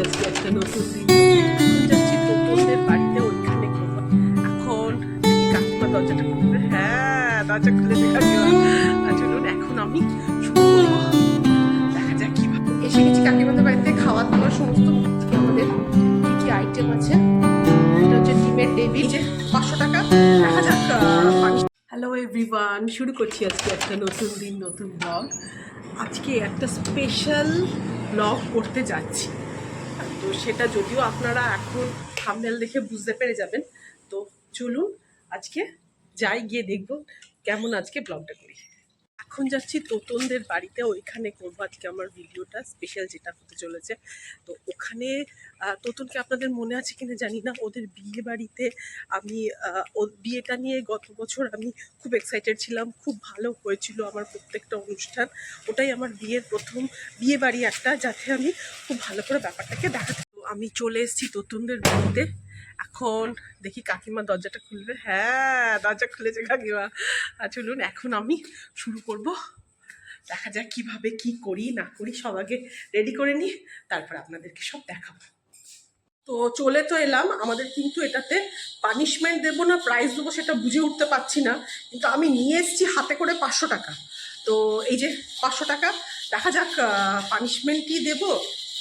আজকে একটা নতুন এখন দরজাটা হ্যাঁ দরজা বাড়িতে সমস্ত আমাদের। আইটেম আছে? পাঁচশো টাকা। হ্যালো এভরিওয়ান শুরু করছি আজকে একটা নতুন দিন, নতুন ব্লগ আজকে একটা স্পেশাল ব্লগ করতে যাচ্ছি। তো সেটা যদিও আপনারা এখন থামনেল দেখে বুঝতে পেরে যাবেন। তো চলুন আজকে যাই গিয়ে দেখব, কেমন আজকে ব্লগটা করি। এখন যাচ্ছি, তোতনদের বাড়িতে ওইখানে করব। আজকে আমার ভিডিওটা স্পেশাল যেটা হতে চলেছে। তো ওখানে তোতনকে আপনাদের মনে আছে কিনা জানি না। ওদের বিয়ে বাড়িতে আমি বিয়েটা নিয়ে গত বছর আমি খুব এক্সাইটেড ছিলাম। খুব ভালো হয়েছিল আমার প্রত্যেকটা অনুষ্ঠান। ওটাই আমার বিয়ের প্রথম বিয়ে বাড়ি একটা, যাতে আমি খুব ভালো করে ব্যাপারটাকে দেখাতে আমি চলে এসেছি তোতনদের বাড়িতে। এখন দেখি কাকিমা দরজাটা খুলবে। হ্যাঁ দরজা খুলেছে কাকিমা। চলুন, এখন আমি শুরু করব। দেখা যাক কীভাবে কি করি, না করি, সব আগে রেডি করে নিই, তারপর আপনাদেরকে সব দেখাবো। তো চলে তো এলাম, আমাদের কিন্তু এটাতে পানিশমেন্ট দেবো না প্রাইজ দেবো সেটা বুঝে উঠতে পারছি না, কিন্তু আমি নিয়ে এসেছি হাতে করে পাঁচশো টাকা। তো এই যে পাঁচশো টাকা, দেখা যাক পানিশমেন্ট কি দেবো?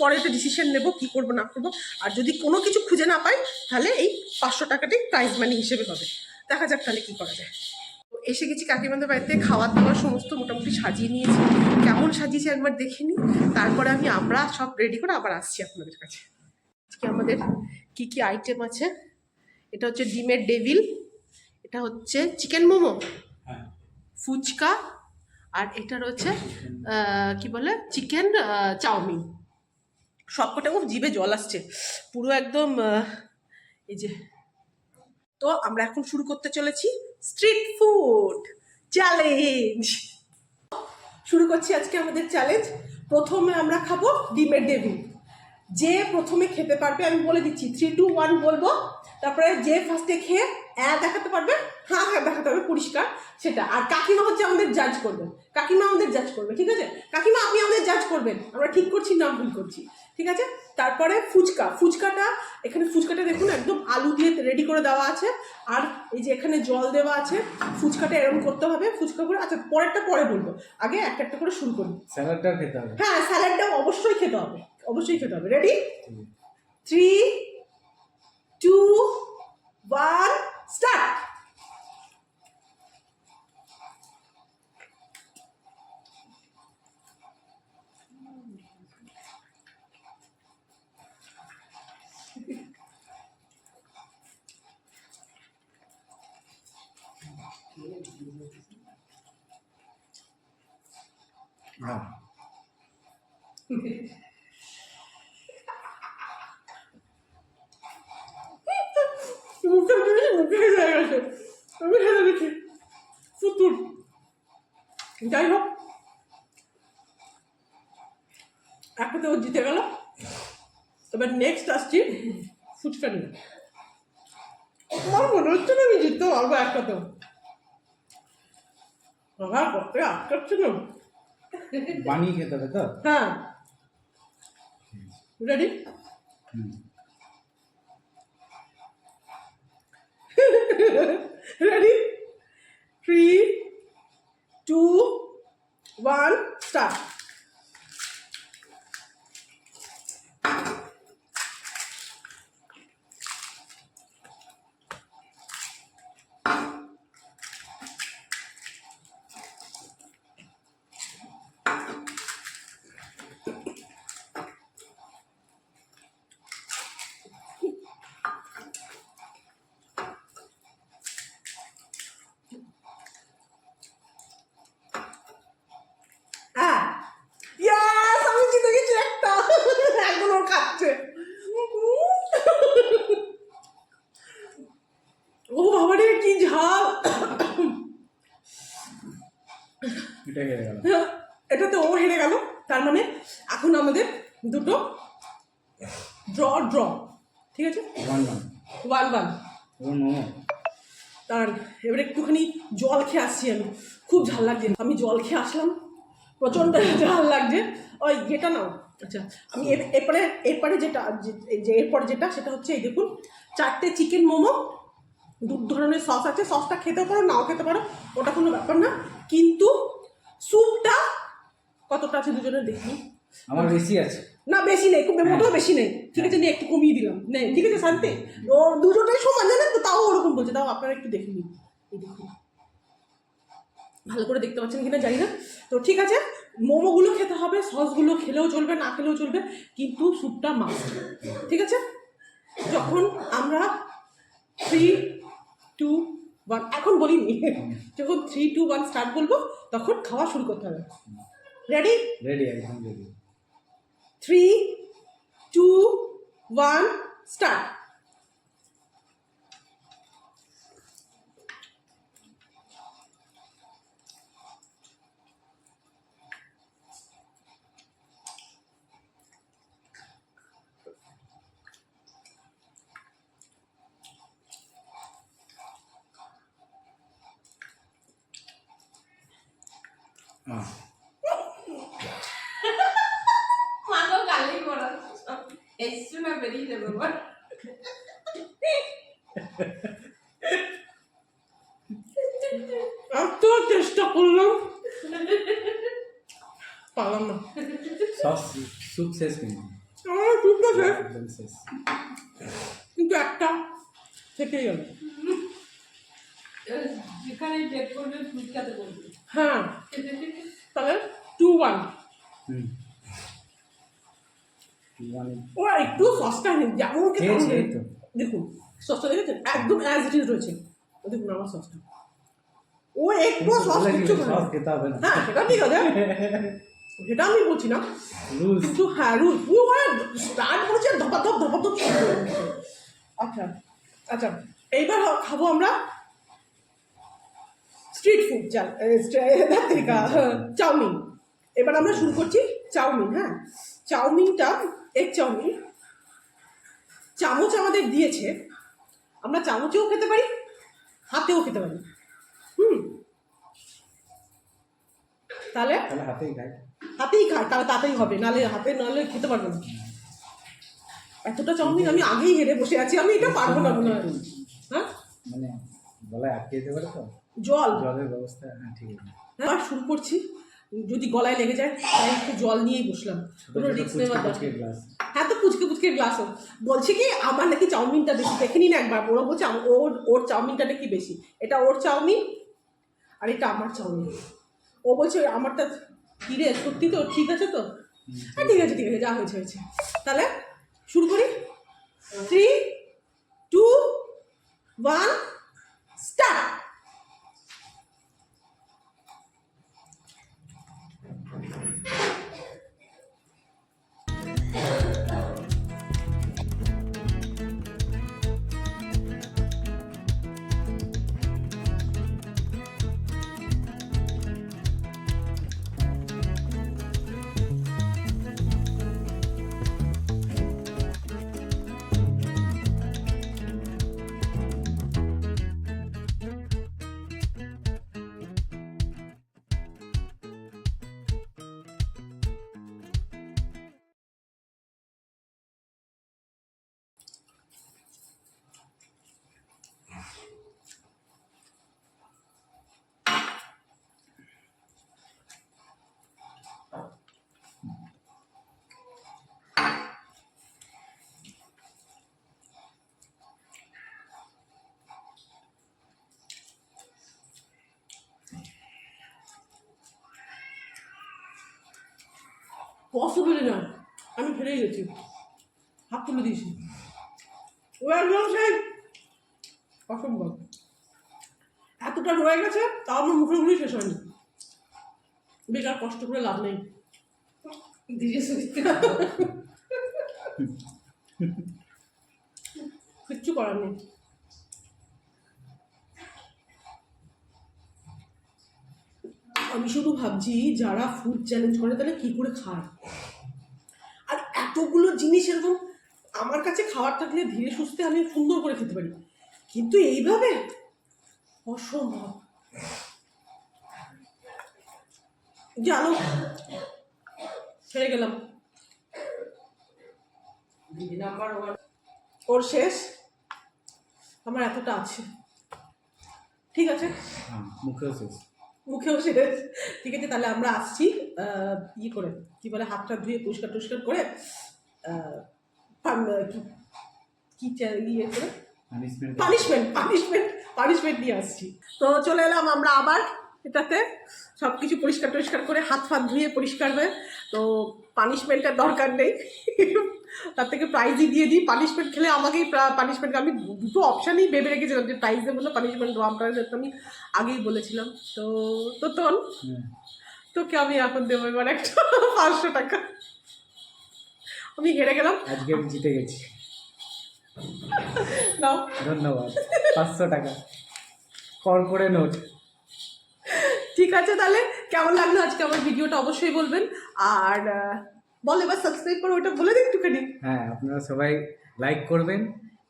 পরে একটা ডিসিশন নেব কি করব না করব। আর যদি কোনো কিছু খুঁজে না পাই তাহলে এই পাঁচশো টাকাটাই প্রাইজ মানি হিসেবে হবে। দেখা যাক তাহলে কি করা যায়। তো এসে গেছি কাকিমাদের বাড়িতে খাওয়া দাওয়ার সমস্ত মোটামুটি সাজিয়ে নিয়েছি। কেমন সাজিয়েছি একবার দেখে নিই। তারপরে আমি আমরা সব রেডি করে আবার আসছি আপনাদের কাছে। আজকে আমাদের কি কি আইটেম আছে? এটা হচ্ছে ডিমের ডেভিল এটা হচ্ছে চিকেন মোমো ফুচকা আর এটা রয়েছে কি বলে? Chicken chowmein. সবকটা খুব জিভে জল আসছে। পুরো একদম এই যে। তো আমরা এখন শুরু করতে চলেছি স্ট্রিট ফুড চ্যালেঞ্জ শুরু করছি আজকে আমাদের চ্যালেঞ্জ প্রথমে আমরা খাব ডিমের ডেভিল যে প্রথমে খেতে পারবে, আমি বলে দিচ্ছি থ্রি টু ওয়ান বলব। তারপরে যে ফার্স্টে খেয়ে অ্যা দেখাতে পারবে। হ্যাঁ হ্যাঁ দেখাতে হবে পরিষ্কার সেটা। আর কাকিমা হচ্ছে আমাদের জাজ করবেন কাকিমা আমাদের জাজ করবে ঠিক আছে? কাকিমা আপনি আমাদের জাজ করবেন। আমরা ঠিক করছি না ভুল করছি ঠিক আছে? তারপরে ফুচকা। ফুচকাটা এখানে ফুচকাটা দেখুন একদম আলু দিয়ে রেডি করে দেওয়া আছে। আর এই যে এখানে জল দেওয়া আছে ফুচকাটা এরকম করতে হবে। ফুচকা করে আচ্ছা পরেরটা পরে বলব। আগে একটা একটা করে শুরু করি। স্যালাডটা খেতে হবে। হ্যাঁ স্যালাডটাও অবশ্যই খেতে হবে। অবশ্যই খেতে হবে। Ready three two one start মুখে মুখে হয়ে গেছে আমি হেরে গেছি ফুতুর যাই হোক একটাতে ও জিতে গেল এবার নেক্সট আসছি ফুচকা নিয়ে। আমার মনে হচ্ছে না আমি জিততে পারব একটাতেও আমার করতে আটকাচ্ছে না বানিয়ে খেতে হবে তো? হ্যাঁ। Ready ready three two one one, start. হ্যাঁ ইয়াস আমি জিতে গেছি একটা এখন ওর খাচ্ছে ও বাবা রে কি ঝাল এটা হেরে গেল এটাতে ও হেরে গেল তার মানে এখন আমাদের দুটো ড্র ড্র ঠিক আছে? ওয়ান ওয়ান তার এবারে একটুখানি জল খেয়ে আসছি আমি। খুব ঝাল লাগছে। আমি জল খেয়ে আসলাম। প্রচণ্ড ঝাল লাগছে। ওই এটা নাও। আচ্ছা আমি এর- এরপরে এরপরে যেটা যে এরপরে যেটা সেটা হচ্ছে এই দেখুন চারটে চিকেন মোমো। দু ধরনের সস আছে। সসটা খেতে পারো নাও খেতে পারো। ওটা কোনো ব্যাপার না। কিন্তু স্যুপটা কতটা আছে দুজনের দেখি? আমার বেশি আছে। না বেশি নেই খুব মোটেও বেশি নেই। ঠিক আছে নিয়ে একটু কমিয়ে দিলাম। নেই ঠিক আছে শান্তি? ও দুজনেই সমান জানেন তো? তাও ওরকম বলছে তাও আপনারা একটু দেখে নিন। এই দেখুন। ভালো করে দেখতে পাচ্ছেন কিনা জানি না। তো ঠিক আছে মোমোগুলো খেতে হবে সসগুলো খেলেও চলবে না খেলেও চলবে কিন্তু স্যুপটা মাস্ট ঠিক আছে? যখন আমরা থ্রি টু ওয়ান এখন বলিনি। যখন থ্রি টু ওয়ান স্টার্ট বলব তখন খাওয়া শুরু করতে হবে। রেডি রেডি একদম ready three two one start মানো গালি করা এসছু না বেরিয়ে যাবে। এত চেষ্টা করলাম পারলাম না। সস স্যুপ শেষ কিন্তু। আমার কিন্তু একটা থেকেই গেল। যেখানে চেক করবে ফুচকাতে বলবে। হ্যাঁ। তাহলে টু ওয়ান হুম ও একটু নেই। যেমন। দেখুন দেখেছেন? একদম অ্যাজ ইট ইজ রয়েছে। ও দেখুন আমার ও একটু সস হবে হ্যাঁ সেটা ঠিক আছে। সেটা আমি বলছি না। রুলস কিন্তু হ্যাঁ রুল পুরো স্টার্ট করেছে করে দিয়েছে। আচ্ছা আচ্ছা এইবার খাব আমরা স্ট্রিট ফুড ধাত্রিকা চাউমিন। এবার আমরা শুরু করছি চাউমিন হ্যাঁ? চাউমিনটা এক চাউমিন। চামচ আমাদের দিয়েছে। আমরা চামচেও খেতে পারি হাতেও খেতে পারি। হুম। তাহলে? হাতেই খাই। হাতেই খায় তাহলে তাতেই হবে নালে হাতে নালে খেতে পারব না। এতটা চাউমিন আমি আগেই হেরে বসে আছি আমি এটা পারব না মনে হয় হ্যাঁ। মানে গলায় আটকে যেতে পারে তো? জল। জলের ব্যবস্থা হ্যাঁ ঠিক আছে। এবার শুরু করছি। যদি গলায় লেগে যায় তাই একটু জল নিয়েই বসলাম। কোনো রিস্ক নেওয়ার দরকার। গ্লাস হ্যাঁ তো পুচকে পুচকে গ্লাস বলছে কি আমার নাকি চাউমিনটা বেশি। দেখে নিন একবার। ওরা বলছে আম- ওর ওর চাউমিনটা নাকি বেশি? এটা ওর চাউমিন আর এটা আমার চাউমিন। ও বলছে আমারটা কি রে সত্যি তো? ঠিক আছে তো? হ্যাঁ ঠিক আছে ঠিক আছে যা হয়েছে হয়েছে। তাহলে শুরু করি। থ্রি টু ওয়ান পসিবল না আমি ফেলেই গেছি। হাত তুলে দিয়েছি। অসম্ভব। এতটা রয়ে গেছে, তাও আমার মুখে মুখেই শেষ হয়নি। বেকার কষ্ট করে লাভ নেই। কিচ্ছু করার নেই। আমি শুধু ভাবছি, যারা ফুড চ্যালেঞ্জ করে তাহলে কি করে খায়? আর এতগুলো জিনিস এরকম আমার কাছে খাবার থাকলে ধীরে সুস্থে আমি সুন্দর করে খেতে পারি। কিন্তু এইভাবে অসম্ভব। জানো, ছেড়ে গেলাম। ওর শেষ? আমার এতটা আছে। ঠিক আছে? হ্যাঁ মুখেও শেষ। মুখেও শেষ ঠিক আছে তাহলে আমরা আসছি ইয়ে করে কি বলে হাত হাতটা ধুয়ে পরিষ্কার টুষ্কার করে কি- ইয়ে করে? পানিশমেন্ট পানিশমেন্ট পানিশমেন্ট পানিশমেন্ট নিয়ে আসছি। তো চলে এলাম আমরা আবার এটাতে। সব কিছু পরিষ্কার টরিষ্কার করে হাত ফাত ধুয়ে পরিষ্কার হয়ে তো পানিশমেন্টের দরকার নেই। তার থেকে প্রাইজই দিয়ে দিই। পানিশমেন্ট খেলে আমাকেই পানিশমেন্ট আমি দুটো অপশানই ভেবে রেখেছিলাম যে প্রাইজ দেবো না পানিশমেন্ট দেবো আমরা তো আমি আগেই বলেছিলাম। তো তো তোর? তোকে আমি এখন দেবো এবার একটা পাঁচশো টাকা। আমি হেরে গেলাম। আজকে আমি জিতে গেছি। নাও। ধন্যবাদ। পাঁচশো টাকা। কর করে নোট। ঠিক আছে তাহলে। কেমন লাগল আজকে আমার ভিডিওটা? অবশ্যই বলবেন। আর বলে এবার সাবস্ক্রাইব করো ওটা বলে দিন একটুখানি। হ্যাঁ আপনারা সবাই লাইক করবেন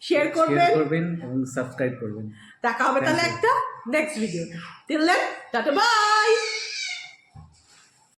শেয়ার করবেন। করবেন এবং সাবস্ক্রাইব করবেন। দেখা হবে তাহলে একটা নেক্সট ভিডিওতে টিল দেন টাটা বাই